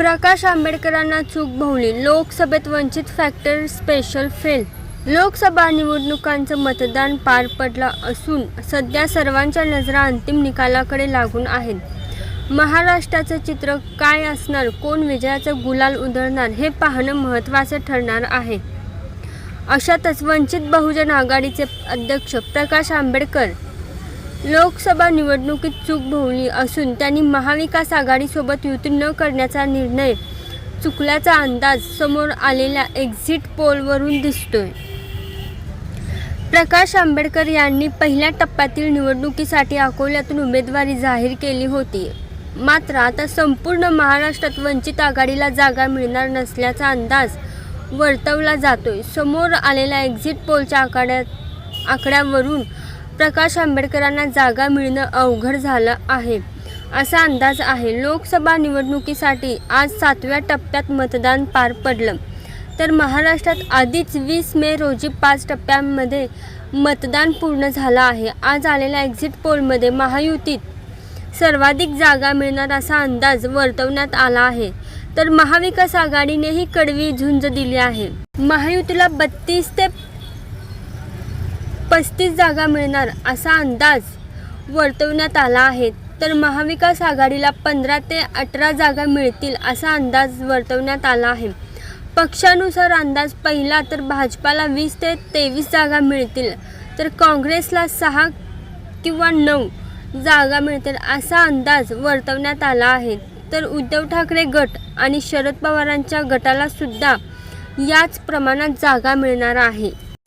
प्रकाश आंबेडकरांना चूक भोवली. लोकसभेत Vanchit factor special fail Lok Sabha निवडणुकांचं मतदान पार पडलं असून सध्या सर्वांच्या नजरा अंतिम निकालाकडे लागून आहेत. महाराष्ट्राचं चित्र काय असणार? कोण विजयाचं गुलाल उधळणार? हे पाहणं महत्त्वाचं ठरणार आहे. अशातच वंचित बहुजन आघाडीचे अध्यक्ष प्रकाश आंबेडकर लोकसभा निवडणुकीत चूक भोवली असून त्यांनी महाविकास आघाडीसोबत युती न करण्याचा निर्णय चुकल्याचा अंदाज समोर आलेल्या एक्झिट पोलवरून दिसतोय. प्रकाश आंबेडकर यांनी पहिल्या टप्प्यातील निवडणुकीसाठी अकोल्यातून उमेदवारी जाहीर केली होती. मात्र आता संपूर्ण महाराष्ट्रात वंचित आघाडीला जागा मिळणार नसल्याचा अंदाज वर्तवला जातोय. समोर आलेल्या एक्झिट पोलच्या आकड्या आकड्यावरून प्रकाश आंबेडकरांना जागा मिळणं अवघड झालं आहे. असा अंदाज आहे. लोकसभा निवडणुकीसाठी आज सातव्या टप्प्यात मतदान पार पडलं. तर महाराष्ट्रात आधीच वीस मे रोजी पाच टप्प्यांमध्ये मतदान पूर्ण झालं आहे. आज आलेल्या एक्झिट पोलमध्ये महायुतीत सर्वाधिक जागा मिळणार असा अंदाज वर्तवण्यात आला आहे. तर महाविकास आघाडीनेही कडवी झुंज दिली आहे. महायुतीला बत्तीस ते पस्तीस जागा मिळणार असा अंदाज वर्तवण्यात आला आहे. तर महाविकास आघाडीला पंधरा ते अठरा जागा मिळतील असा अंदाज वर्तवण्यात आला आहे. पक्षानुसार अंदाज पहिला तर भाजपाला वीस ते तेवीस जागा मिळतील तर काँग्रेसला सहा किंवा नऊ जागा मिळतील असा अंदाज वर्तवण्यात आला आहे. तर उद्धव ठाकरे गट आणि शरद पवारांच्या गटाला सुद्धा याच प्रमाणात जागा मिळणार आहे.